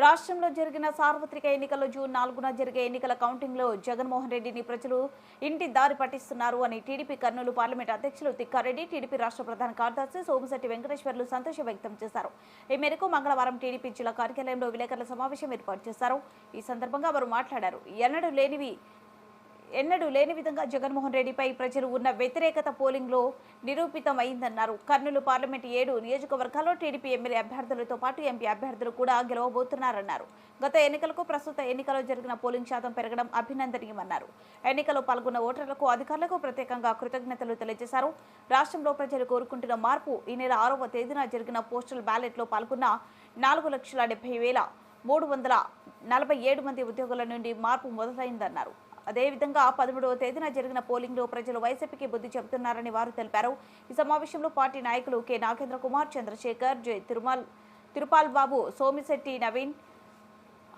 రాష్ట్రంలో జరిగిన సార్వత్రిక ఎన్నికల్లో జూన్ నాలుగున జరిగే ఎన్నికల కౌంటింగ్లో జగన్మోహన్ రెడ్డిని ప్రజలు ఇంటి దారి పట్టిస్తున్నారు అని టీడీపీ కర్నూలు పార్లమెంట్ అధ్యక్షులు తిక్కారెడ్డి టీడీపీ రాష్ట్ర ప్రధాన కార్యదర్శి సోమిశెట్టి వెంకటేశ్వర్లు సంతోషం వ్యక్తం చేశారు. ఈ మేరకు మంగళవారం టీడీపీ జిల్లా కార్యాలయంలో విలేకరుల సమావేశం ఏర్పాటు చేశారు. ఈ సందర్భంగా వారు మాట్లాడారు. ఎన్నడూ లేనివి ఎన్నడూ లేని విధంగా జగన్మోహన్ రెడ్డిపై ప్రజలు ఉన్న వ్యతిరేకత పోలింగ్లో నిరూపితమైందన్నారు. కర్నూలు పార్లమెంట్ ఏడు నియోజకవర్గాల్లో టీడీపీ ఎమ్మెల్యే అభ్యర్థులతో పాటు ఎంపీ అభ్యర్థులు కూడా గెలవబోతున్నారన్నారు. గత ఎన్నికలకు ప్రస్తుత ఎన్నికల్లో జరిగిన పోలింగ్ శాతం పెరగడం అభినందనీయమన్నారు. ఎన్నికల్లో పాల్గొన్న ఓటర్లకు అధికారులకు ప్రత్యేకంగా కృతజ్ఞతలు తెలియజేశారు. రాష్ట్రంలో ప్రజలు కోరుకుంటున్న మార్పు ఈ నెల ఆరవ తేదీన జరిగిన పోస్టల్ బ్యాలెట్లో పాల్గొన్న నాలుగు లక్షల డెబ్బై వేల మూడు వందల నలభై ఏడు మంది ఉద్యోగుల నుండి మార్పు మొదలైందన్నారు. అదేవిధంగా పదమూడవ తేదీన జరిగిన పోలింగ్లో ప్రజలు వైసీపీకి బుద్ధి చెబుతున్నారని వారు తెలిపారు. ఈ సమావేశంలో పార్టీ నాయకులు K. Nagendra Kumar Chandrasekhar J. Tirumal Tirupal Babu Somisetty Naveen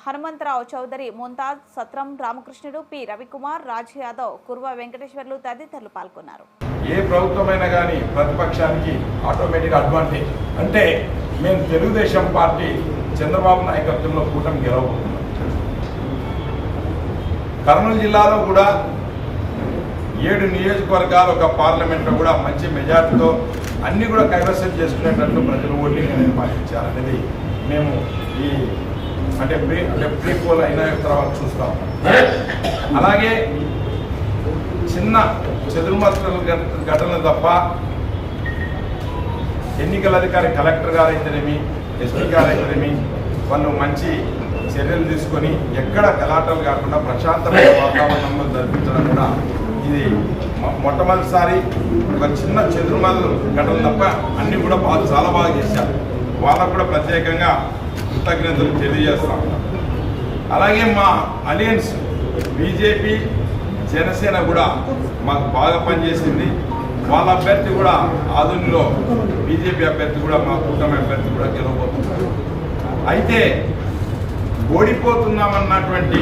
Hanumantharao Chowdary Mumtaz Satram Ramakrishnudu P. Ravikumar Raj Yadav Kuruva Venkateswarlu తదితరులు పాల్గొన్నారు. ఏ ప్రభుత్వమైనా కానీ ప్రతిపక్షానికి ఆటోమేటిక్ అడ్వాంటేజ్. అంటే మేము తెలుగుదేశం పార్టీ చంద్రబాబు నాయకత్వంలో కూటమి గెలవబోతున్నాం. కర్నూలు జిల్లాలో కూడా ఏడు నియోజకవర్గాలు ఒక పార్లమెంట్లో కూడా మంచి మెజార్టీతో అన్నీ కూడా కైవసం చేసుకునేటట్లు ప్రజలు ఓటింగ్ అనేది పాటించాలనేది మేము ఈ అంటే ప్రీ అంటే ప్రీ పోల్ అయిన తర్వాత చూస్తాం. అలాగే చిన్న చెదురుమతుల ఘటనలు తప్ప ఎన్నికల అధికారి కలెక్టర్ గారు అయితేనేమి ఎస్పీ గారు అయితేనేమి వాళ్ళు మంచి చర్యలు తీసుకొని ఎక్కడ గలాటలు కాకుండా ప్రశాంతమైన వాతావరణంలో జరిపించడం కూడా ఇది మొట్టమొదటిసారి ఒక చిన్న చెదురుమల ఘటన తప్ప అన్నీ కూడా బాగా చాలా బాగా చేశారు. వాళ్ళకు కూడా ప్రత్యేకంగా కృతజ్ఞతలు తెలియజేస్తా అలాగే మా అలయన్స్ బీజేపీ జనసేన కూడా మాకు బాగా పనిచేసింది. వాళ్ళ అభ్యర్థి కూడా ఆధునిలో బీజేపీ అభ్యర్థి కూడా మా కూటమి అభ్యర్థి కూడా గెలవబోతున్నారు. అయితే ఓడిపోతున్నామన్నటువంటి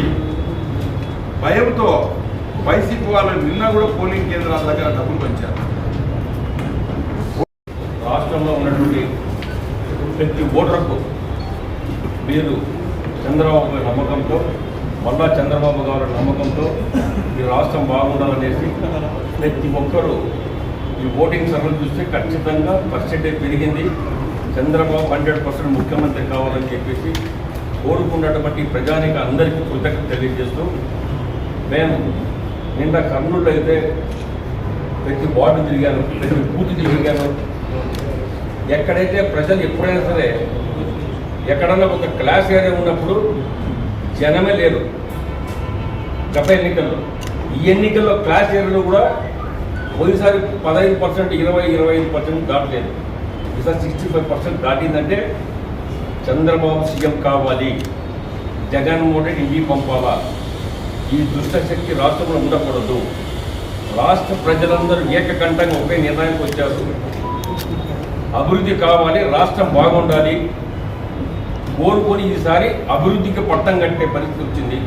భయంతో వైసీపీ వాళ్ళు నిన్న కూడా పోలింగ్ కేంద్రాల దగ్గర డబ్బులు పంచారు. రాష్ట్రంలో ఉన్నటువంటి ప్రతి ఓటర్కు మీరు చంద్రబాబు గారి నమ్మకంతో మళ్ళా చంద్రబాబు గారి నమ్మకంతో ఈ రాష్ట్రం బాగుండాలనేసి ప్రతి ఒక్కరూ ఈ ఓటింగ్ సర్వలు చూస్తే ఖచ్చితంగా పర్సెంటేజ్ పెరిగింది. చంద్రబాబు హండ్రెడ్ పర్సెంట్ ముఖ్యమంత్రి కావాలని చెప్పేసి కోరుకున్నటువంటి ప్రజానికి అందరికీ కృతజ్ఞత తెలియజేస్తూ నేను నిన్న కర్నూలులో అయితే ప్రతి వార్డు తిరిగాను ప్రతి బూత్ తిరిగాను. ఎక్కడైతే ప్రజలు ఎప్పుడైనా సరే ఎక్కడన్నా ఒక క్లాస్ ఏరియా ఉన్నప్పుడు జనమే లేరు. గత ఎన్నికల్లో. ఈ ఎన్నికల్లో క్లాస్ ఏరియాలో కూడా పోయినసారి పదహైదు పర్సెంట్ ఇరవై ఇరవై ఐదు పర్సెంట్ దాటలేదు. ఈసారి సిక్స్టీ ఫైవ్ పర్సెంట్ దాటిందంటే చంద్రబాబు సీఎం కావాలి. జగన్మోహన్ రెడ్డి ఇంటికి పంపాలా? ఈ దుష్టశక్తి రాష్ట్రంలో ఉండకూడదు. రాష్ట్ర ప్రజలందరూ ఏకకంఠంగా ఒకే నిర్ణయానికి వచ్చారు. అభివృద్ధి కావాలి రాష్ట్రం బాగుండాలి. కోరుకొని ఈసారి అభివృద్ధికి పట్టం కట్టే పరిస్థితి వచ్చింది.